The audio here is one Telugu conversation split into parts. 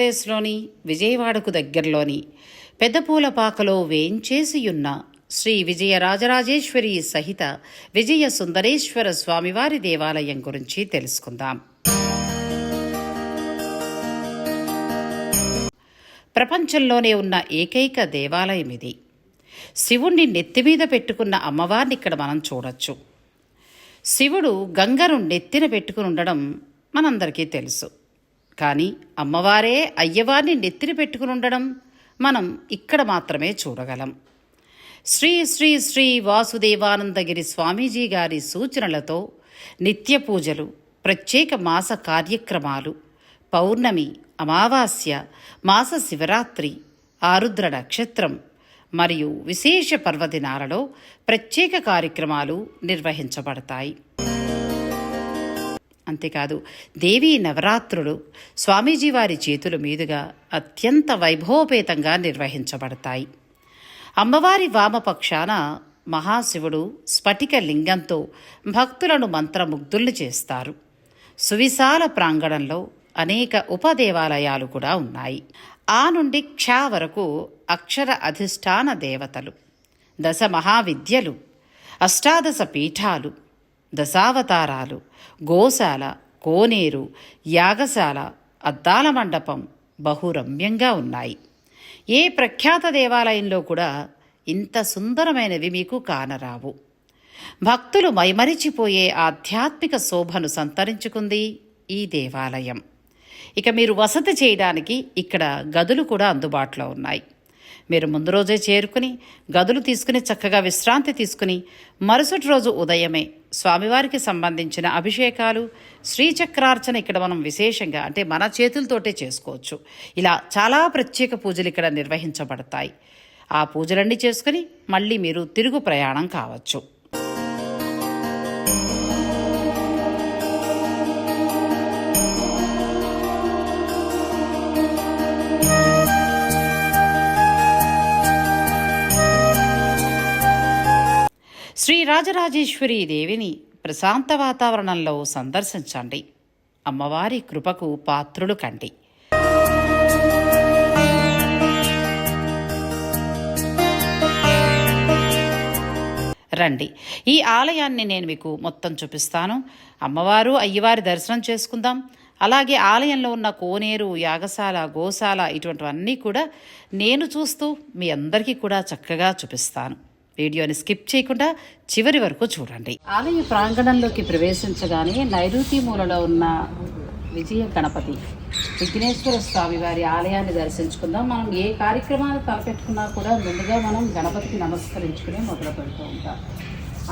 ఆంధ్రప్రదేశ్లోని విజయవాడకు దగ్గరలోని పెద్దపూలపాకలో వేంచేసియున్న శ్రీ విజయ రాజరాజేశ్వరి సహిత విజయ సుందరేశ్వర స్వామివారి దేవాలయం గురించి తెలుసుకుందాం. ప్రపంచంలోనే ఉన్న ఏకైక దేవాలయం ఇది. శివుణ్ణి నెత్తిమీద పెట్టుకున్న అమ్మవారిని ఇక్కడ మనం చూడొచ్చు. శివుడు గంగను నెత్తిన పెట్టుకుని ఉండడం మనందరికీ తెలుసు. కానీ అమ్మవారే అయ్యవారిని నెత్తిన పెట్టుకుని ఉండడం మనం ఇక్కడ మాత్రమే చూడగలం. శ్రీ శ్రీ శ్రీ వాసుదేవానందగిరి స్వామీజీ గారి సూచనలతో నిత్య పూజలు ప్రత్యేక మాస కార్యక్రమాలు పౌర్ణమి అమావాస్య మాస శివరాత్రి ఆరుద్ర నక్షత్రం మరియు విశేష పర్వదినాలలో ప్రత్యేక కార్యక్రమాలు నిర్వహించబడతాయి. అంతేకాదు దేవీ నవరాత్రులు స్వామీజీ వారి చేతుల మీదుగా అత్యంత వైభవపేతంగా నిర్వహించబడతాయి. అమ్మవారి వామపక్షాన మహాశివుడు స్ఫటిక లింగంతో భక్తులను మంత్రముగ్ధుల్ని చేస్తారు. సువిశాల ప్రాంగణంలో అనేక ఉపదేవాలయాలు కూడా ఉన్నాయి. ఆ నుండి క్ష వరకు అక్షర అధిష్టాన దేవతలు దశ మహావిద్యలు అష్టాదశ పీఠాలు దశావతారాలు గోశాల కోనేరు యాగశాల అద్దాల మండపం బహురమ్యంగా ఉన్నాయి. ఏ ప్రఖ్యాత దేవాలయంలో కూడా ఇంత సుందరమైనవి మీకు కానరావు. భక్తులు మైమరిచిపోయే ఆధ్యాత్మిక శోభను సంతరించుకుంది ఈ దేవాలయం. ఇక మీరు వసతి చేయడానికి ఇక్కడ గదులు కూడా అందుబాటులో ఉన్నాయి. మీరు ముందు రోజే చేరుకుని గదులు తీసుకుని చక్కగా విశ్రాంతి తీసుకుని మరుసటి రోజు ఉదయమే స్వామివారికి సంబంధించిన అభిషేకాలు శ్రీచక్రార్చన ఇక్కడ మనం విశేషంగా అంటే మన చేతులతోటే చేసుకోవచ్చు. ఇలా చాలా ప్రత్యేక పూజలు ఇక్కడ నిర్వహించబడతాయి. ఆ పూజలన్నీ చేసుకుని మళ్ళీ మీరు తిరుగు ప్రయాణం కావచ్చు. శ్రీ రాజరాజేశ్వరి దేవిని ప్రశాంత వాతావరణంలో సందర్శించండి. అమ్మవారి కృపకు పాత్రులు కండి. రండి. ఈ ఆలయాన్ని నేను మీకు మొత్తం చూపిస్తాను. అమ్మవారు అయ్యవారి దర్శనం చేసుకుందాం. అలాగే ఆలయంలో ఉన్న కోనేరు యాగశాల గోశాల ఇటువంటివన్నీ కూడా నేను చూస్తూ మీ అందరికీ కూడా చక్కగా చూపిస్తాను. వీడియోని స్కిప్ చేయకుండా చివరి వరకు చూడండి. ఆలయ ప్రాంగణంలోకి ప్రవేశించగానే నైరుతి మూలలో ఉన్న విజయ గణపతి విఘ్నేశ్వర స్వామి వారి ఆలయాన్ని దర్శించుకుందాం. మనం ఏ కార్యక్రమాలు తలపెట్టుకున్నా కూడా ముందుగా మనం గణపతికి నమస్కరించుకుని మొదలు పెడుతూ ఉంటాం.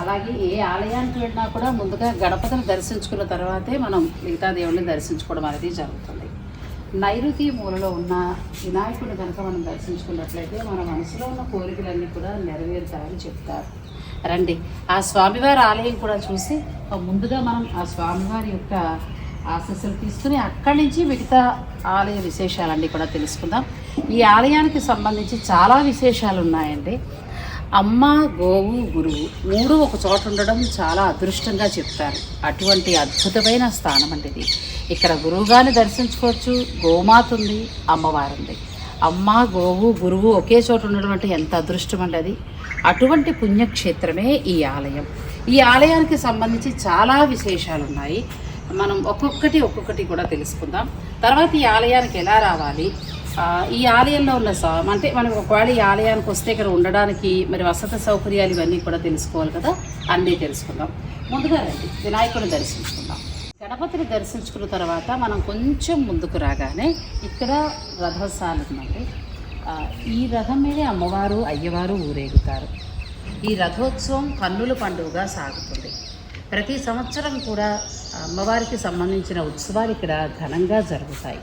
అలాగే ఏ ఆలయానికి వెళ్ళినా కూడా ముందుగా గణపతిని దర్శించుకున్న తర్వాతే మనం మిగతా దేవుణ్ణి దర్శించుకోవడం అనేది జరుగుతుంది. నైరుతి మూలలో ఉన్న వినాయకుడిని కనుక మనం దర్శించుకున్నట్లయితే మన మనసులో ఉన్న కోరికలన్నీ కూడా నెరవేరుతాయని చెప్తారు. రండి. ఆ స్వామివారి ఆలయం కూడా చూసి ముందుగా మనం ఆ స్వామివారి యొక్క ఆశస్సులు తీసుకుని అక్కడి నుంచి మిగతా ఆలయ విశేషాలన్నీ కూడా తెలుసుకుందాం. ఈ ఆలయానికి సంబంధించి చాలా విశేషాలు ఉన్నాయండి. అమ్మ గోవు గురువు మూడు ఒక చోట ఉండడం చాలా అదృష్టంగా చెప్తారు. అటువంటి అద్భుతమైన స్థానం అండి ఇది. ఇక్కడ గురువుగారిని దర్శించుకోవచ్చు. గోమాత ఉంది అమ్మవారు ఉంది. అమ్మ గోవు గురువు ఒకే చోట ఉండడం అంటే ఎంత అదృష్టం అండి అది. అటువంటి పుణ్యక్షేత్రమే ఈ ఆలయం. ఈ ఆలయానికి సంబంధించి చాలా విశేషాలు ఉన్నాయి మనం ఒక్కొక్కటి ఒక్కొక్కటి కూడా తెలుసుకుందాం. తర్వాత ఈ ఆలయానికి ఎలా రావాలి? ఈ ఆలయంలో ఉన్న స అంటే మనం ఒకవేళ ఈ ఆలయానికి వస్తే ఇక్కడ ఉండడానికి మరి వసతి సౌకర్యాలు ఇవన్నీ కూడా తెలుసుకోవాలి కదా? అన్నీ తెలుసుకుందాం. ముందుగా రండి వినాయకుడిని దర్శించు గణపతిని దర్శించుకున్న తర్వాత మనం కొంచెం ముందుకు రాగానే ఇక్కడ రథశాల ఉందండి ఈ రథం మీదే అమ్మవారు అయ్యవారు ఊరేగుతారు. ఈ రథోత్సవం కన్నుల పండుగగా సాగుతుంది. ప్రతి సంవత్సరం కూడా అమ్మవారికి సంబంధించిన ఉత్సవాలు ఇక్కడ ఘనంగా జరుగుతాయి.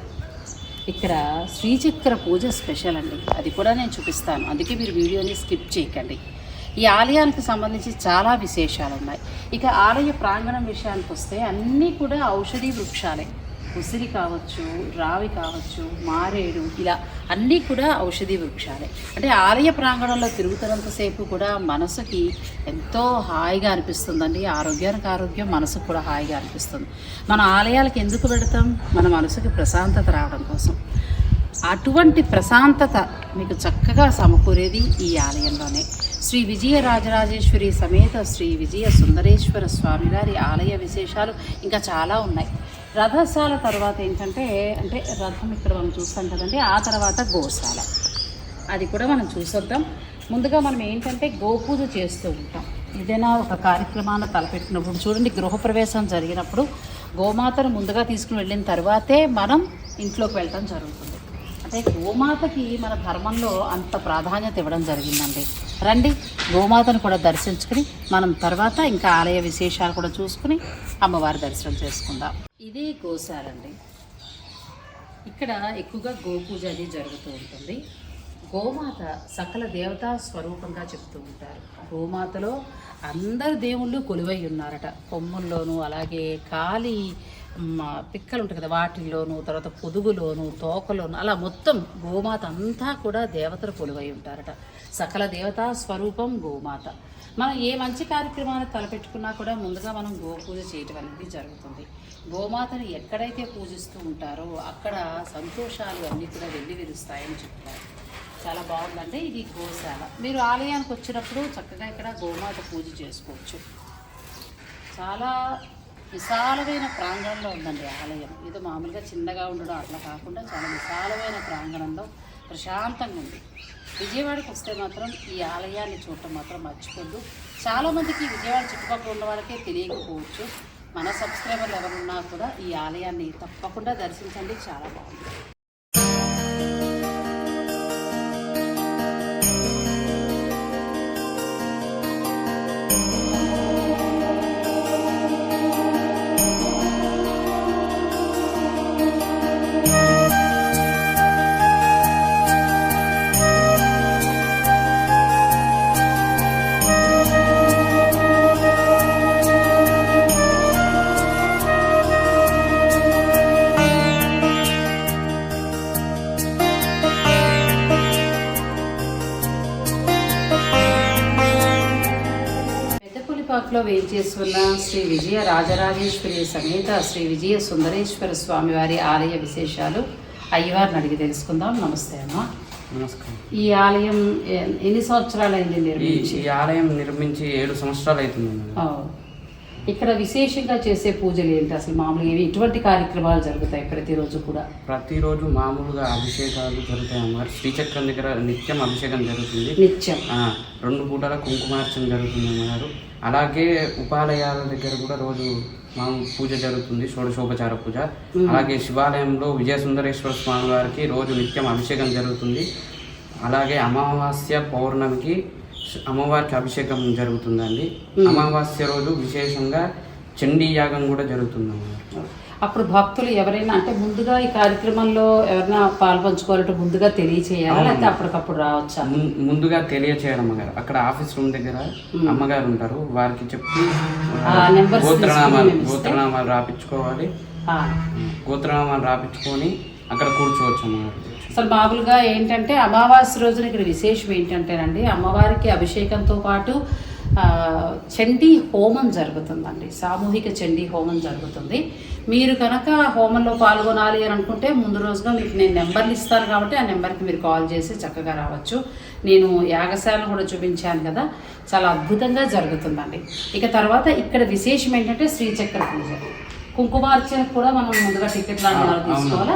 ఇక్కడ శ్రీచక్ర పూజ స్పెషల్ అండి. అది కూడా నేను చూపిస్తాను. అందుకే మీరు వీడియోని స్కిప్ చేయకండి. ఈ ఆలయానికి సంబంధించి చాలా విశేషాలు ఉన్నాయి ఇక ఆలయ ప్రాంగణం విషయానికి వస్తే అన్నీ కూడా ఔషధీ వృక్షాలే. ఉసిరి కావచ్చు రావి కావచ్చు మారేడు ఇలా అన్నీ కూడా ఔషధీ వృక్షాలే. అంటే ఆలయ ప్రాంగణంలో తిరుగుతున్నంతసేపు కూడా మనసుకి ఎంతో హాయిగా అనిపిస్తుందండి. ఆరోగ్యానికి ఆరోగ్యం మనసుకు కూడా హాయిగా అనిపిస్తుంది. మన ఆలయాలకు ఎందుకు పెడతాం మన మనసుకి ప్రశాంతత రావడం కోసం. అటువంటి ప్రశాంతత మీకు చక్కగా సమకూరేది ఈ ఆలయంలోనే. శ్రీ విజయ రాజరాజేశ్వరి సమేత శ్రీ విజయ సుందరేశ్వర స్వామివారి ఆలయ విశేషాలు ఇంకా చాలా ఉన్నాయి. రథశాల తర్వాత ఏంటంటే అంటే రథం ఇక్కడ మనం చూస్తాం కదండి ఆ తర్వాత గోశాల. అది కూడా మనం చూసొద్దాం. ముందుగా మనం ఏంటంటే గోపూజ చేస్తూ ఉంటాం. ఏదైనా ఒక కార్యక్రమాన్ని తలపెట్టినప్పుడు చూడండి గృహప్రవేశం జరిగినప్పుడు గోమాతను ముందుగా తీసుకుని వెళ్ళిన తర్వాతే మనం ఇంట్లోకి వెళ్ళటం జరుగుతుంది. అంటే గోమాతకి మన ధర్మంలో అంత ప్రాధాన్యత ఇవ్వడం జరిగిందండి. రండి గోమాతను కూడా దర్శించుకుని మనం తర్వాత ఇంకా ఆలయ విశేషాలు కూడా చూసుకుని అమ్మవారి దర్శనం చేసుకుందాం. ఇది గోశాలండి. ఇక్కడ ఎక్కువగా గోపూజ అది జరుగుతూ ఉంటుంది. గోమాత సకల దేవతా స్వరూపంగా చెప్తూ ఉంటారు. గోమాతలో అందరు దేవుళ్ళు కొలువై ఉన్నారట. కొమ్ముల్లోనూ అలాగే కాలి పిక్కలు ఉంటాయి కదా వాటిల్లోనూ తర్వాత పొదుగులోను తోకలోను అలా మొత్తం గోమాత అంతా కూడా దేవతలు కొలువై ఉంటారట. సకల దేవతా స్వరూపం గోమాత. మనం ఏ మంచి కార్యక్రమాన్ని తలపెట్టుకున్నా కూడా ముందుగా మనం గోపూజ చేయటం అనేది జరుగుతుంది. గోమాతను ఎక్కడైతే పూజిస్తూ ఉంటారో అక్కడ సంతోషాలు అన్నీ కూడా వెళ్ళి విరుస్తాయని చెప్తారు. చాలా బాగుందండి ఇది గోశాల. మీరు ఆలయానికి వచ్చినప్పుడు చక్కగా ఇక్కడ గోమాత పూజ చేసుకోవచ్చు. చాలా విశాలమైన ప్రాంగణంలో ఉందండి ఆలయం. ఇది మామూలుగా చిన్నగా ఉండడం అట్లా కాకుండా చాలా విశాలమైన ప్రాంగణంలో ప్రశాంతంగా ఉంది. విజయవాడకి వస్తే మాత్రం ఈ ఆలయాన్ని చూడటం మాత్రం మర్చిపోద్దు. చాలామందికి విజయవాడ చుట్టుపక్కల ఉన్న వాళ్ళకే తెలియకపోవచ్చు. మన సబ్స్క్రైబర్లు ఎవరున్నా కూడా ఈ ఆలయాన్ని తప్పకుండా దర్శించండి. చాలా బాగుంది. పెద్దపులిపాకులో వేయించేసి ఉన్న శ్రీ విజయ రాజరాజేశ్వరి సమేత శ్రీ విజయ సుందరేశ్వర స్వామి వారి ఆలయ విశేషాలు అయ్యవారిని అడిగి తెలుసుకుందాం. నమస్తే అమ్మ. నమస్కారం. ఈ ఆలయం ఎన్ని సంవత్సరాలైంది ఈ నిర్మించి? ఈ ఆలయం నిర్మించి ఏడు సంవత్సరాలు అవుతుంది. ఇక్కడ విశేషంగా చేసే పూజలు ఏంటి? అసలు మామూలుగా ఏవి ఇటువంటి కార్యక్రమాలు జరుగుతాయి ప్రతిరోజు కూడా. ప్రతిరోజు మామూలుగా అభిషేకాలు జరుగుతాయి అమ్మగారు. శ్రీచక్రం దగ్గర నిత్యం అభిషేకం జరుగుతుంది. నిత్యం. రెండు పూటల కుంకుమార్చన జరుగుతుంది అమ్మగారు. అలాగే ఉపాలయాల దగ్గర కూడా రోజు మామూలు పూజ జరుగుతుంది. షోడశోపచార పూజ. అలాగే శివాలయంలో విజయ సుందరేశ్వర స్వామి వారికి రోజు నిత్యం అభిషేకం జరుగుతుంది. అలాగే అమావాస్య పౌర్ణమికి అమ్మవారికి అభిషేకం జరుగుతుందండి. అమావాస్య రోజు విశేషంగా చండీ యాగం కూడా జరుగుతుంది అమ్మగారు అప్పుడు భక్తులు ఎవరైనా అంటే ముందుగా ఈ కార్యక్రమంలో ఎవరైనా పాల్పంచుకోవాలంటే ముందుగా తెలియచేయాలా? లేకపోతే అప్పటికప్పుడు రావచ్చా? ముందుగా తెలియచేయాలి అమ్మగారు. అక్కడ ఆఫీస్ రూమ్ దగ్గర అమ్మగారు ఉంటారు. వారికి చెప్పి గోత్రనామాలు గోత్రనామాలు రాపించుకోవాలి. గోత్రనామాలు రాపించుకొని అక్కడ కూర్చోవచ్చు అసలు మామూలుగా ఏంటంటే అమావాస్య రోజున ఇక్కడ విశేషం ఏంటంటేనండి అమ్మవారికి అభిషేకంతో పాటు చండీ హోమం జరుగుతుందండి. సామూహిక చండీ హోమం జరుగుతుంది. మీరు కనుక హోమంలో పాల్గొనాలి అని అనుకుంటే ముందు రోజుగా మీకు నేను నెంబర్లు ఇస్తాను కాబట్టి ఆ నెంబర్కి మీరు కాల్ చేసి చక్కగా రావచ్చు. నేను యాగశాలను కూడా చూపించాను కదా చాలా అద్భుతంగా జరుగుతుందండి. ఇక తర్వాత ఇక్కడ విశేషం ఏంటంటే శ్రీచక్ర పూజ. కుంకుమార్చనకు కూడా మనం ముందుగా టికెట్ లాంటి తీసుకోవాలా?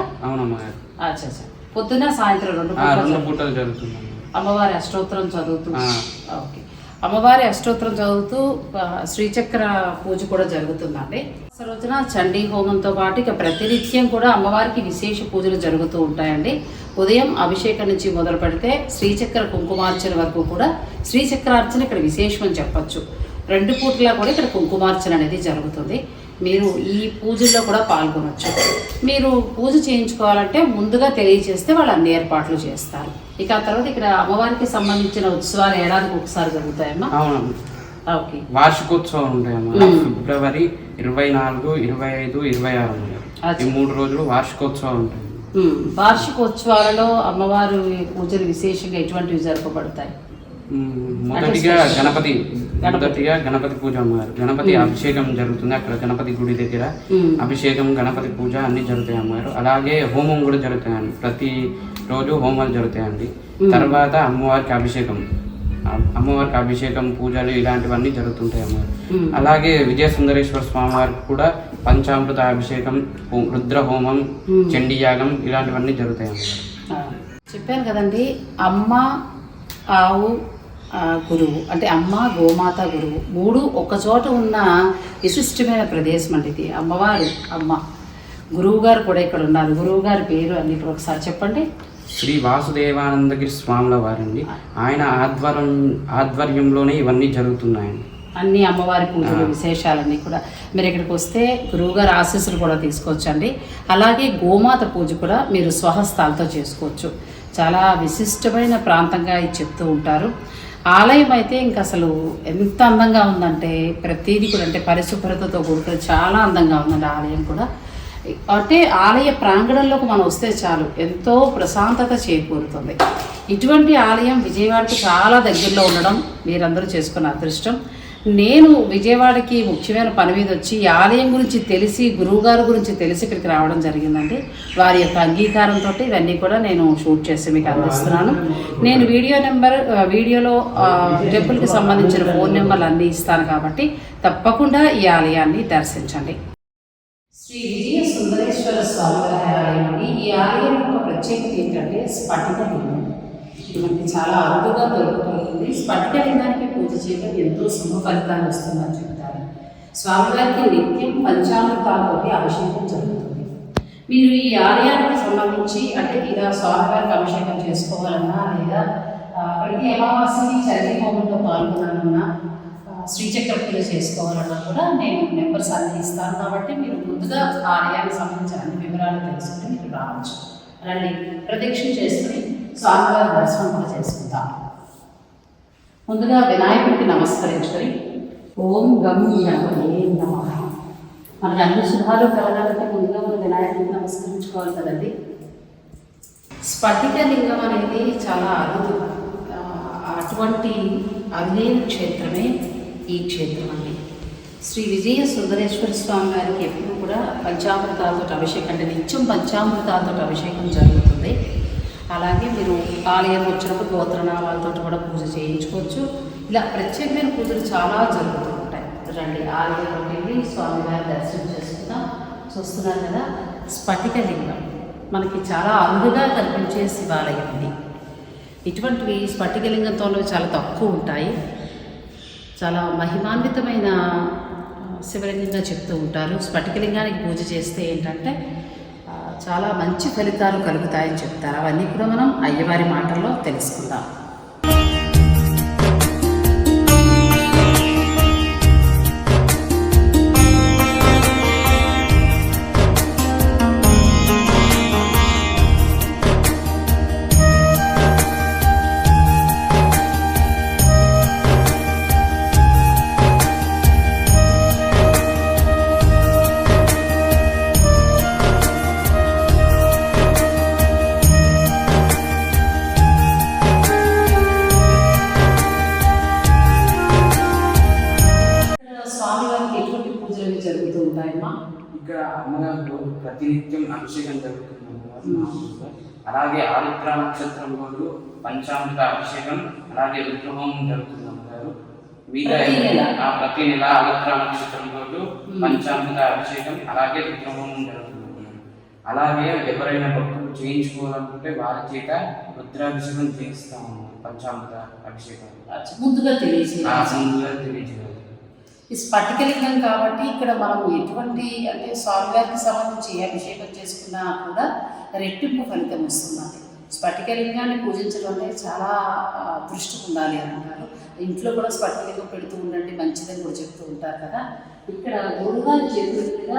అచ్చా పొద్దున్న సాయంత్రం రెండు పూటలు రెండు పూటలు జరుగుతుంది. అమ్మవారి అష్టోత్తరం చదువుతూ. ఓకే. అమ్మవారి అష్టోత్తరం చదువుతూ శ్రీచక్ర పూజ కూడా జరుగుతుందండి. రోజున చండీ హోమంతో పాటు ఇక ప్రతినిత్యం కూడా అమ్మవారికి విశేష పూజలు జరుగుతూ ఉంటాయండి. ఉదయం అభిషేకం నుంచి మొదలు పెడితే శ్రీచక్ర కుంకుమార్చన వరకు కూడా శ్రీచక్రార్చన ఇక్కడ విశేషం అని చెప్పొచ్చు. రెండు పూటలా కూడా ఇక్కడ కుంకుమార్చన అనేది జరుగుతుంది. మీరు ఈ పూజల్లో కూడా పాల్గొనవచ్చు మీరు పూజ చేయించుకోవాలంటే ముందుగా తెలియజేస్తే వాళ్ళు అన్ని ఏర్పాట్లు చేస్తారు. ఇక ఆ తర్వాత ఇక్కడ అమ్మవారికి సంబంధించిన ఉత్సవాలు ఏడాదికి ఒకసారి జరుగుతాయమ్మా? అవునమ్మ. ఓకే. వార్షికోత్సవం ఉంటాయమ్మా. ఫిబ్రవరి ఇరవై నాలుగు ఇరవై ఐదు ఇరవై ఆరు. ఈ మూడు రోజులు వార్షికోత్సవాలు ఉంటాయి. వార్షికోత్సవాలలో అమ్మవారు పూజలు విశేషంగా ఎటువంటివి జరపబడతాయి. మొదటిగా గణపతి మొదటిగా గణపతి పూజ అమ్మగారు. గణపతి అభిషేకం జరుగుతుంది అక్కడ గణపతి గుడి దగ్గర. అభిషేకం గణపతి పూజ అన్ని జరుగుతాయి అమ్మగారు. అలాగే హోమం కూడా జరుగుతాయండి. ప్రతి రోజు హోమాలు జరుగుతాయండి. తర్వాత అమ్మవారికి అభిషేకం. అమ్మవారికి అభిషేకం పూజలు ఇలాంటివన్నీ జరుగుతుంటాయి అమ్మగారు. ఉమ్. అలాగే విజయ సుందరేశ్వర స్వామి వారికి కూడా పంచామృత అభిషేకం రుద్ర హోమం చండీ యాగం ఇలాంటివన్నీ జరుగుతాయి అమ్మగారు. చెప్పాను కదండి అమ్మ ఆవు గురువు అంటే అమ్మ గోమాత గురువు మూడు ఒక చోట ఉన్న విశిష్టమైన ప్రదేశం అండి ఇది. అమ్మవారు అమ్మ. గురువు గారు కూడా ఇక్కడ ఉన్నారు. గురువు గారి పేరు అన్ని ఇప్పుడు ఒకసారి చెప్పండి. శ్రీ వాసుదేవానందగిరి స్వాముల వారండి. ఆయన ఆధ్వర్యం ఆధ్వర్యంలోనే ఇవన్నీ జరుగుతున్నాయండి. అన్ని అమ్మవారి పూజలు విశేషాలన్నీ కూడా మీరు ఇక్కడికి వస్తే గురువుగారి ఆశీస్సులు కూడా తీసుకోవచ్చండి. అలాగే గోమాత పూజ కూడా మీరు స్వహస్తాలతో చేసుకోవచ్చు. చాలా విశిష్టమైన ప్రాంతంగా ఇది చెప్తూ ఉంటారు. ఆలయం అయితే ఇంకా అసలు ఎంత అందంగా ఉందంటే ప్రతిదీ కూడా అంటే పరిశుభ్రతతో కూడుకుని చాలా అందంగా ఉందండి ఆలయం కూడా. అంటే ఆలయ ప్రాంగణంలోకి మనం వస్తే చాలు ఎంతో ప్రశాంతత చేకూరుతుంది. ఇటువంటి ఆలయం విజయవాడకి చాలా దగ్గరలో ఉండడం మీరందరూ చేసుకున్న అదృష్టం. నేను విజయవాడకి ముఖ్యమైన పని మీద వచ్చి ఈ ఆలయం గురించి తెలిసి గురువుగారి గురించి తెలిసి ఇక్కడికి రావడం జరిగిందండి. వారి యొక్క అంగీకారంతో ఇవన్నీ కూడా నేను షూట్ చేసి మీకు అందిస్తున్నాను. నేను వీడియో నెంబర్ వీడియోలో టెంపుల్కి సంబంధించిన ఫోన్ నెంబర్లు అన్నీ ఇస్తాను కాబట్టి తప్పకుండా ఈ ఆలయాన్ని దర్శించండి. శ్రీ విజయ సుందరేశ్వర స్వామి ఆలయం ఈ ఆలయం యొక్క ప్రత్యేకత ఏంటంటే స్ఫటిక. మనకి చాలా అరుదుగా దొరుకుతుంది. స్ఫటిక లింగానికి ఎంతో శుభ ఫలితాలు వస్తుందని చెప్తారు. స్వామివారికి నిత్యం పంచామృతాలతోటి అభిషేకం జరుగుతుంది. మీరు ఈ ఆలయానికి సంబంధించి అంటే ఇలా స్వామివారికి అభిషేకం చేసుకోవాలన్నా లేదా ప్రతి అమావాస్యకి చర్య హోమంలో పాల్గొనాలన్నా ఆ, శ్రీచక్ర పూజ చేసుకోవాలన్నా కూడా నేను నెంబర్స్ అన్ని ఇస్తాను. కాబట్టి మీరు ముందుగా ఆలయానికి సంబంధించిన అన్ని వివరాలు తెలుసుకుని మీరు రావచ్చు. రండి. ప్రదక్షిణ చేసుకుని స్వామివారి దర్శనం కూడా చేసుకుందాం. ముందుగా వినాయకుడికి నమస్కరించుకొని ఓం గం గణపతే నమ. మనకు అన్ని శుభాలు కలగాలంటే ముందుగా మనం వినాయకుడికి నమస్కరించుకోవాలి కదండి. స్ఫటిక లింగం అనేది చాలా అరుదు. అటువంటి అరుదైన క్షేత్రమే ఈ క్షేత్రం అండి. శ్రీ విజయ సుందరేశ్వర స్వామి గారికి ఎప్పుడు కూడా పంచామృతాలతో అభిషేకం అంటే నిత్యం పంచామృతాలతో అభిషేకం జరుగుతుంది. అలాగే మీరు ఆలయం వచ్చినప్పుడు గోత్రనామాలతో కూడా పూజ చేయించుకోవచ్చు. ఇలా ప్రత్యేకమైన పూజలు చాలా జరుగుతూ ఉంటాయి రండి ఆలయంలోకి వెళ్ళి స్వామివారి దర్శనం చేసుకుందాం. చూస్తున్నారు కదా స్ఫటిక లింగం. మనకి చాలా అరుదుగా కనిపించే శివాలయం ఇది. ఇటువంటివి స్ఫటికలింగంతో చాలా తక్కువ ఉంటాయి. చాలా మహిమాన్వితమైన శివలింగంగా చెప్తూ ఉంటారు. స్ఫటికలింగానికి పూజ చేస్తే ఏంటంటే చాలా మంచి ఫలితాలు కలుగుతాయని చెప్తారు. అవన్నీ కూడా మనం అయ్యవారి మాటల్లో తెలుసుకుందాం. అలాగే ఆరుద్ర నక్షత్రం రోజు పంచామృత అభిషేకం అలాగే రుద్రహోమం జరుగుతుంది అమ్మగారు మిగతా ప్రతి నెల? ఆరుద్ర నక్షత్రం రోజు పంచామృత అభిషేకం అలాగే రుద్రహోమం జరుగుతుంది. అలాగే ఎవరైనా భక్తులు చేయించుకోవాలనుకుంటే వారి చేత రుద్రాభిషేకం చేయిస్తాము పంచామృత అభిషేకం. ముందుగా తెలియజేయాలి. ఆ ముందుగా తెలియజేయాలి. ఈ స్ఫటికలింగం కాబట్టి ఇక్కడ మనం ఎటువంటి అంటే స్వామివారికి సంబంధించి ఏ అభిషేకం చేసుకున్నా కూడా రెట్టింపు ఫలితం వస్తుంది స్ఫటికలింగాన్ని పూజించడం అనేది చాలా ఆ, దృష్టి ఉండాలి అంటారు ఇంట్లో కూడా స్ఫటికలింగం పెడుతూ ఉండండి మంచిదని కూడా చెప్తూ ఉంటారు కదా. ఇక్కడ గురుగారి చేతుల మీద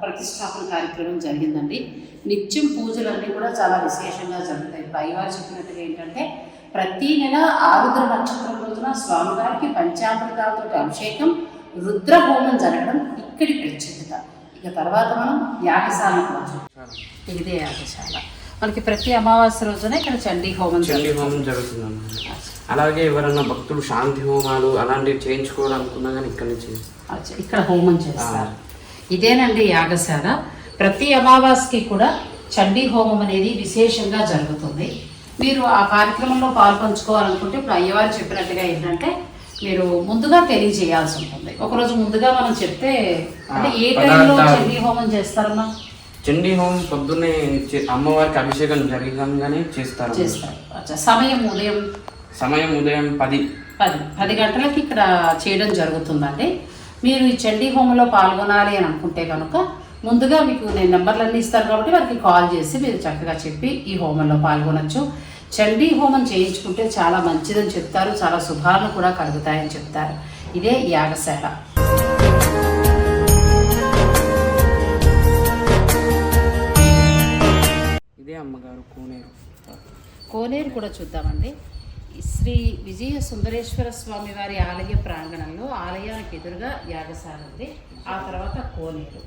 ప్రతిష్టాపన కార్యక్రమం జరిగిందండి. నిత్యం పూజలన్నీ కూడా చాలా విశేషంగా జరుగుతాయి. పైవారు చెప్పినట్టుగా ఏంటంటే ప్రతి నెల ఆరుద్ర నక్షత్రం రోజున స్వామివారికి పంచామృతాలతో అభిషేకం రుద్ర హోమం జరగడం ఇక్కడి ప్రత్యేకత. ఇక తర్వాత మనం యాగశాల కూడా చూద్దాం. ఇదే యాగశాల. మనకి ప్రతి అమావాస్య రోజున ఇక్కడ చండీ హోమం చండీ హోమం జరుగుతుంది అలాగే ఎవరన్నా భక్తులు శాంతి హోమాలు అలాంటివి చేయించుకోవాలనుకున్నా కానీ ఇక్కడ నుంచి ఇక్కడ హోమం చేస్తారు. ఇదేనండి యాగశాల. ప్రతి అమావాస్యకి కూడా చండీ హోమం అనేది విశేషంగా జరుగుతుంది. మీరు ఆ కార్యక్రమంలో పాల్పంచుకోవాలనుకుంటే ఇప్పుడు అయ్యవారు చెప్పినట్టుగా ఏంటంటే మీరు ముందుగా తెలియజేయాల్సి ఉంటుంది. ఒకరోజు ముందుగా మనం చెప్తే అంటే ఏ టైంలో. చండీ హోమం చేస్తారమ్మా? చండీ హోమం పొద్దున్నే అమ్మవారికి అభిషేకం జరగగానే చేస్తారు. చేస్తారు. సమయం ఉదయం సమయం ఉదయం పది. పది. పది గంటలకి ఇక్కడ చేయడం జరుగుతుందండి. మీరు ఈ చండీ హోమంలో పాల్గొనాలి అని అనుకుంటే కనుక ముందుగా మీకు నేను నెంబర్లన్నీ ఇస్తాను కాబట్టి వారికి కాల్ చేసి మీరు చక్కగా చెప్పి ఈ హోమంలో పాల్గొనొచ్చు. చండీ హోమం చేయించుకుంటే చాలా మంచిదని చెప్తారు చాలా శుభాలను కూడా కలుగుతాయని చెప్తారు. ఇదే యాగశాల. ఇదే అమ్మగారు కోనేరు. కోనేరు కూడా చూద్దామండి. శ్రీ విజయ సుందరేశ్వర స్వామి వారి ఆలయ ప్రాంగణంలో ఆలయానికి ఎదురుగా యాగశాల ఉంది. ఆ తర్వాత కోనేరు.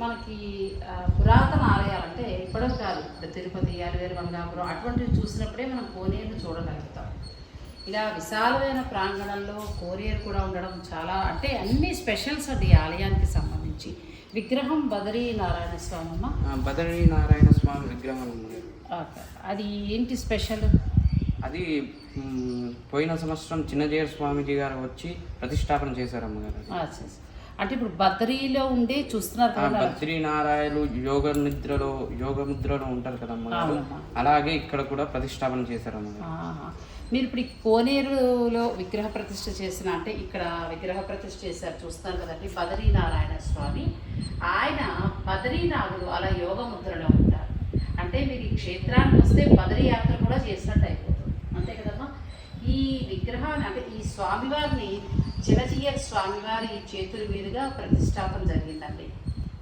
మనకి పురాతన ఆలయాలు అంటే ఇప్పడం కాదు. ఇప్పుడు తిరుపతి యాలవేరు మంగాపురం అటువంటివి చూసినప్పుడే మనం కోనేరును చూడగలుగుతాం. ఇలా విశాలమైన ప్రాంగణంలో కోనేరు కూడా ఉండడం చాలా అంటే అన్ని స్పెషల్స్ అండి ఆలయానికి సంబంధించి. విగ్రహం బదరీ నారాయణ స్వామి బదరీ నారాయణ స్వామి విగ్రహం. అది ఏంటి స్పెషల్? అది పోయిన సంవత్సరం చిన్నజీయర్ స్వామీజీ గారు వచ్చి ప్రతిష్టాపన చేశారు. అమ్మగారు. అంటే ఇప్పుడు బద్రీలో ఉండి చూస్తున్నారు కదా బద్రీ నారాయణులు యోగ నిద్రలో యోగ ముద్రలో ఉంటారు కదా అమ్మగారు అవునమ్మా. అలాగే ఇక్కడ కూడా ప్రతిష్టాపన చేశారు అమ్మగారు ఆహా. మీరు ఇప్పుడు కోనేరులో విగ్రహ ప్రతిష్ఠ చేసిన అంటే ఇక్కడ విగ్రహ ప్రతిష్ఠ చేశారు చూస్తున్నారు కదండి బదరీ నారాయణ స్వామి. ఆయన బదరీనాథుడు అలా యోగ ముద్రలో ఉంటారు. అంటే మీరు ఈ క్షేత్రానికి వస్తే బదరీ యాత్ర కూడా చేసినట్టు కదమ్మా ఈ విగ్రహాన్ని అంటే ఈ స్వామివారిని చిన్నజీయర్ స్వామివారి చేతుల మీదుగా ప్రతిష్టాపన జరిగిందండి.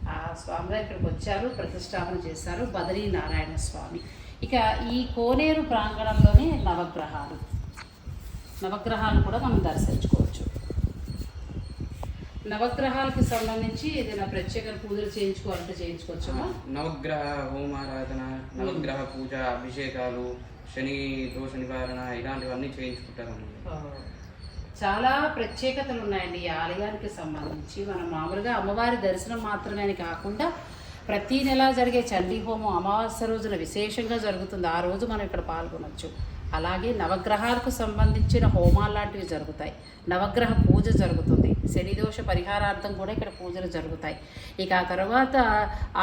ఆ స్వామివారు ఇక్కడికి వచ్చారు ప్రతిష్టాపన చేశారు బదరీ నారాయణ స్వామి. ఇక ఈ కోనేరు ప్రాంగణంలోనే నవగ్రహాలు. నవగ్రహాలు కూడా మనం దర్శించుకోవచ్చు. నవగ్రహాలకి సంబంధించి ఏదైనా ప్రత్యేక పూజలు చేయించుకోవాలంటే చేయించుకోవచ్చు? నవగ్రహ హోమారాధన నవగ్రహ పూజ అభిషేకాలు శని దోష నివారణ ఇలాంటివన్నీ చేయించుకుంటారు చాలా ప్రత్యేకతలు ఉన్నాయండి ఈ ఆలయానికి సంబంధించి. మనం మామూలుగా అమ్మవారి దర్శనం మాత్రమే కాకుండా ప్రతి నెల జరిగే చండీ హోమం అమావాస్య రోజున విశేషంగా జరుగుతుంది. ఆ రోజు మనం ఇక్కడ పాల్గొనవచ్చు అలాగే నవగ్రహాలకు సంబంధించిన హోమాలు లాంటివి జరుగుతాయి. నవగ్రహ పూజ జరుగుతుంది. శనిదోష పరిహారార్థం కూడా ఇక్కడ పూజలు జరుగుతాయి. ఇక ఆ తర్వాత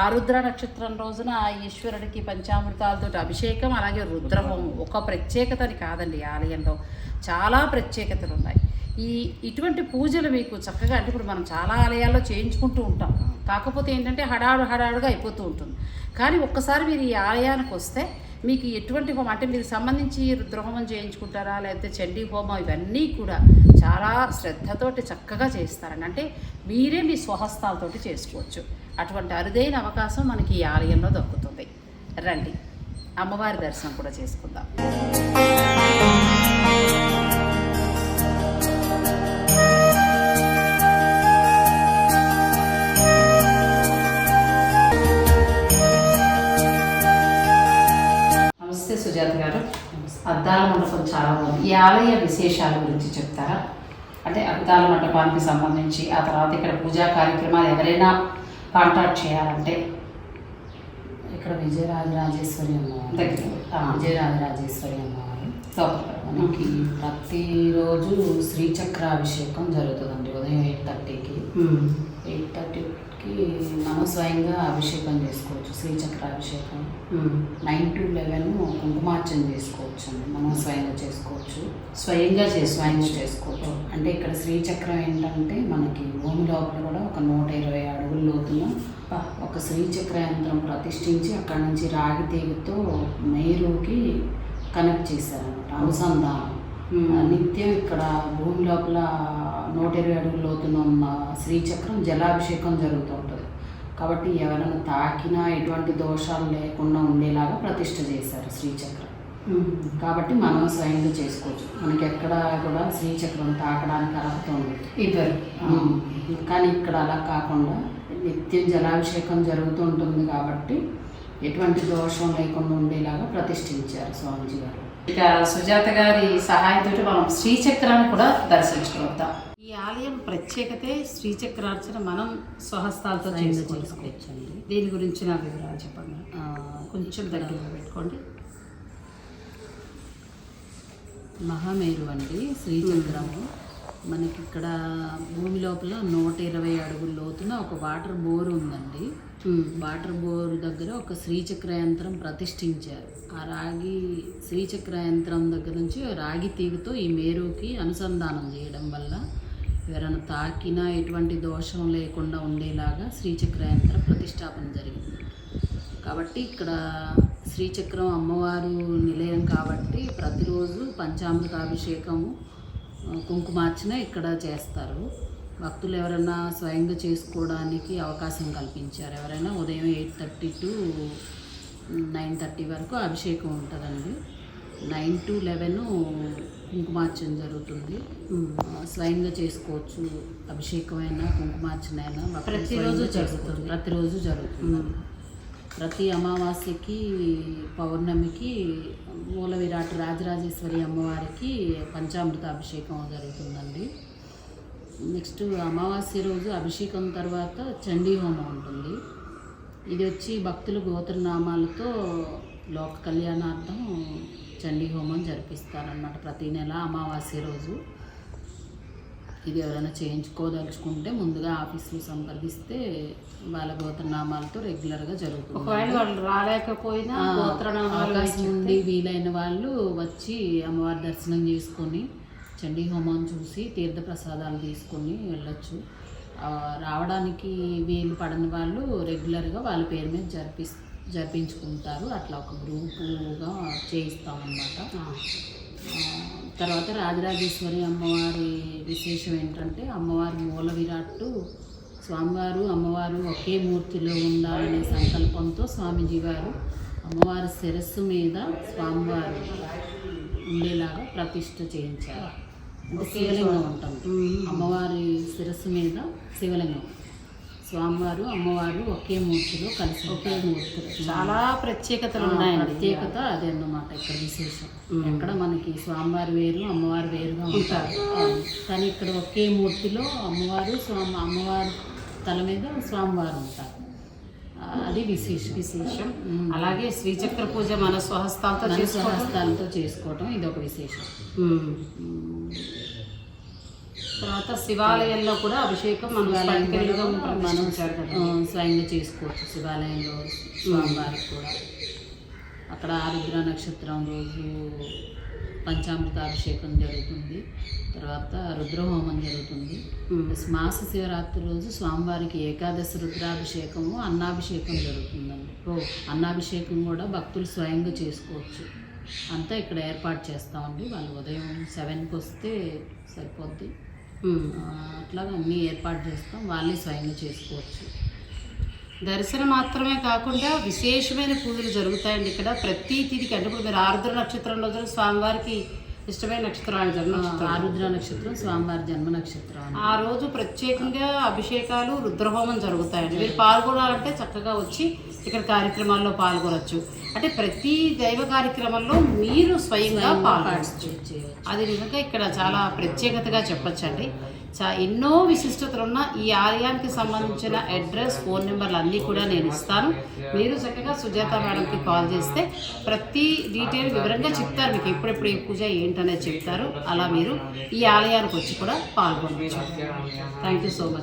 ఆరుద్ర నక్షత్రం రోజున ఈశ్వరుడికి పంచామృతాలతో అభిషేకం అలాగే రుద్రహోమం. ఒక ప్రత్యేకతని కాదండి ఆలయంలో. చాలా ప్రత్యేకతలు ఉన్నాయి. ఈ ఇటువంటి పూజలు మీకు చక్కగా అంటే ఇప్పుడు మనం చాలా ఆలయాల్లో చేయించుకుంటూ ఉంటాం. కాకపోతే ఏంటంటే హడాడు హడాడుగా అయిపోతూ ఉంటుంది. కానీ ఒక్కసారి మీరు ఈ ఆలయానికి వస్తే మీకు ఎటువంటి హోమం అంటే మీరు సంబంధించి రుద్రహోమం చేయించుకుంటారా లేకపోతే చండీ హోమం ఇవన్నీ కూడా చాలా శ్రద్ధతోటి చక్కగా చేస్తారని అంటే మీరే మీ స్వహస్తాలతోటి చేసుకోవచ్చు. అటువంటి అరుదైన అవకాశం మనకి ఈ ఆలయంలో దక్కుతుంది. రండి అమ్మవారి దర్శనం కూడా చేసుకుందాం. సుజాత గారు. అద్దాల మండపం చాలా బాగుంది. ఈ ఆలయ విశేషాల గురించి చెప్తారా? అంటే అద్దాల మండపానికి సంబంధించి ఆ తర్వాత ఇక్కడ పూజా కార్యక్రమాలు ఎవరైనా కాంటాక్ట్ చేయాలంటే ఇక్కడ విజయరాజరాజేశ్వరి అమ్మవారు. దగ్గర. విజయరాజరాజేశ్వరి అమ్మవారు. మనకి ప్రతిరోజు శ్రీచక్రాభిషేకం జరుగుతుందండి. ఉదయం ఎయిట్ థర్టీకి. ఎయిట్ థర్టీకి మనం స్వయంగా అభిషేకం చేసుకోవచ్చు శ్రీచక్రాభిషేకం ఉమ్. నైన్ టు లెవెన్ కుంకుమార్చన చేసుకోవచ్చు అండి మనం స్వయంగా చేసుకోవచ్చు. స్వయంగా చేసి స్వయంగా చేసుకోవచ్చు. అంటే ఇక్కడ శ్రీచక్రం ఏంటంటే మనకి భూమి లోపల కూడా ఒక నూట ఇరవై అడుగుల లోతున ఒక శ్రీచక్ర యంత్రం ప్రతిష్ఠించి అక్కడ నుంచి రాగి తీగతో మేరుకి కనెక్ట్ చేశారనమాట అనుసంధానం. నిత్యం ఇక్కడ భూమి లోపల నూట ఇరవై అడుగుల లోతున ఉన్న శ్రీచక్రం జలాభిషేకం జరుగుతూ ఉంటుంది. కాబట్టి ఎవరైనా తాకినా ఎటువంటి దోషాలు లేకుండా ఉండేలాగా ప్రతిష్ఠ చేశారు శ్రీచక్రం. కాబట్టి మనం స్వయంగా చేసుకోవచ్చు. మనకి ఎక్కడ కూడా శ్రీచక్రం తాకడానికి అర్హత ఉంది ఇద్దరు కానీ ఇక్కడ అలా కాకుండా నిత్యం జలాభిషేకం జరుగుతూ ఉంటుంది కాబట్టి ఎటువంటి దోషం లేకుండా ఉండేలాగా ప్రతిష్ఠించారు స్వామీజీ గారు. ఇక సుజాత గారి సహాయంతో మనం శ్రీచక్రాన్ని కూడా దర్శించుకుంటాం ఈ ఆలయం ప్రత్యేకతే శ్రీచక్రార్చన మనం స్వహస్తాలతో చేసుకోవచ్చండి. దీని గురించి నా వివరాలు చెప్పండి. కొంచెం దగ్గరగా పెట్టుకోండి. మహామేరు అండి శ్రీచక్రము. మనకి ఇక్కడ భూమి లోపల నూట ఇరవై అడుగుల లోతున ఒక వాటర్ బోర్ ఉందండి. వాటర్ బోర్ దగ్గర ఒక శ్రీచక్ర యంత్రం ప్రతిష్ఠించారు. ఆ రాగి శ్రీచక్ర యంత్రం దగ్గర నుంచి రాగి తీగతో ఈ మేరుకి అనుసంధానం చేయడం వల్ల ఎవరైనా తాకినా ఎటువంటి దోషం లేకుండా ఉండేలాగా శ్రీచక్ర యంత్ర ప్రతిష్టాపన జరిగింది. కాబట్టి ఇక్కడ శ్రీచక్రం అమ్మవారు నిలయం కాబట్టి ప్రతిరోజు పంచామృతాభిషేకము కుంకుమార్చన ఇక్కడ చేస్తారు. భక్తులు ఎవరైనా స్వయంగా చేసుకోవడానికి అవకాశం కల్పించారు. ఎవరైనా ఉదయం eight thirty to nine thirty వరకు అభిషేకం ఉంటుందండి. నైన్ టు లెవెన్ కుంకుమార్చన జరుగుతుంది. స్వయంగా చేసుకోవచ్చు. అభిషేకమైన కుంకుమార్చన అయినా ప్రతిరోజు చేసుకోవచ్చు. ప్రతిరోజు జరుగుతుంది. ప్రతి అమావాస్యకి పౌర్ణమికి మూల విరాట్ రాజరాజేశ్వరి అమ్మవారికి పంచామృత అభిషేకం జరుగుతుందండి. నెక్స్ట్ అమావాస్య రోజు అభిషేకం తర్వాత చండీ హోమం ఉంటుంది. ఇది వచ్చి భక్తులు గోత్రనామాలతో లోక కళ్యాణార్థం చండీ హోమం జరిపిస్తారన్నమాట ప్రతి నెల అమావాస్య రోజు. ఇది ఎవరైనా చేయించుకోదలుచుకుంటే ముందుగా ఆఫీస్లో సంప్రదిస్తే వాళ్ళ గోత్రనామాలతో రెగ్యులర్గా జరుగుతుంది. ఒకవేళ వాళ్ళు రాలేకపోయినా అవకాశం ఉండి వీలైన వాళ్ళు వచ్చి అమ్మవారి దర్శనం చేసుకొని చండీ హోమం చూసి తీర్థ ప్రసాదాలు తీసుకొని వెళ్ళొచ్చు. రావడానికి వీలు పడని వాళ్ళు రెగ్యులర్గా వాళ్ళ పేరు మీద జరిపి జరిపించుకుంటారు. అట్లా ఒక గ్రూపుగా చేయిస్తామన్నమాట. తర్వాత రాజరాజేశ్వరి అమ్మవారి విశేషం ఏంటంటే అమ్మవారి మూల విరాట్టు. స్వామివారు అమ్మవారు ఒకే మూర్తిలో ఉండాలనే సంకల్పంతో స్వామీజీ గారు అమ్మవారి శిరస్సు మీద స్వామివారు ఉండేలాగా ప్రతిష్ఠ చేయించారు. అంటే శివలింగం ఉంటుంది. అమ్మవారి శిరస్సు మీద శివలింగం. స్వామివారు అమ్మవారు ఒకే మూర్తిలో కలిసి ఒకే మూర్తిలో. చాలా ప్రత్యేకతలు ఆ, ఉన్నాయండి. ప్రత్యేకత అదే అన్నమాట ఇక్కడ విశేషం. ఎక్కడ మనకి స్వామివారి వేరు అమ్మవారు వేరుగా ఉంటారు. కానీ ఇక్కడ ఒకే మూర్తిలో అమ్మవారు స్వామి అమ్మవారి తల మీద స్వామివారు ఉంటారు. అది విశేషం. విశేషం. అలాగే శ్రీచక్ర పూజ మన స్వహస్తాలతో స్వహస్తాలతో చేసుకోవటం ఇది ఒక విశేషం. తర్వాత శివాలయంలో కూడా అభిషేకం మనం మనం స్వయంగా చేసుకోవచ్చు శివాలయంలో స్వామివారికి కూడా. అక్కడ ఆరుద్ర నక్షత్రం రోజు పంచామృత అభిషేకం జరుగుతుంది. తర్వాత రుద్రహోమం జరుగుతుంది. మాస శివరాత్రి రోజు స్వామివారికి ఏకాదశి రుద్రాభిషేకము అన్నాభిషేకం జరుగుతుందండి. ఓ. అన్నాభిషేకం కూడా భక్తులు స్వయంగా చేసుకోవచ్చు. అంతా ఇక్కడ ఏర్పాటు చేస్తామండి. వాళ్ళు ఉదయం సెవెన్కి వస్తే సరిపోద్ది. అట్లాగా అన్నీ ఏర్పాటు చేస్తాం. వాళ్ళే స్వయంగా చేసుకోవచ్చు. దర్శనం మాత్రమే కాకుండా విశేషమైన పూజలు జరుగుతాయండి ఇక్కడ. ప్రతి తిథికి అంటే ఇప్పుడు మీరు ఆరుద్ర నక్షత్రం రోజున స్వామివారికి ఇష్టమైన నక్షత్రం ఆయన జన్మ ఆరుద్ర నక్షత్రం స్వామివారి జన్మ నక్షత్రం. ఆ రోజు ప్రత్యేకంగా అభిషేకాలు రుద్రహోమం జరుగుతాయండి. మీరు పాల్గొనాలంటే చక్కగా వచ్చి ఇక్కడ కార్యక్రమాల్లో పాల్గొనవచ్చు అంటే ప్రతి దైవ కార్యక్రమంలో మీరు స్వయంగా చేయవచ్చు. అది నిజంగా ఇక్కడ చాలా ప్రత్యేకతగా చెప్పొచ్చండి. చా ఎన్నో విశిష్టతలు ఉన్న ఈ ఆలయానికి సంబంధించిన అడ్రస్ ఫోన్ నెంబర్లు అన్నీ కూడా నేను ఇస్తాను. మీరు చక్కగా సుజాత మేడంకి కాల్ చేస్తే ప్రతి డీటెయిల్ వివరంగా చెప్తారు. మీకు ఎప్పుడెప్పుడు ఏ పూజ ఏంటనేది చెప్తారు. అలా మీరు ఈ ఆలయానికి వచ్చి కూడా పాల్గొనవచ్చు. Thank you so much.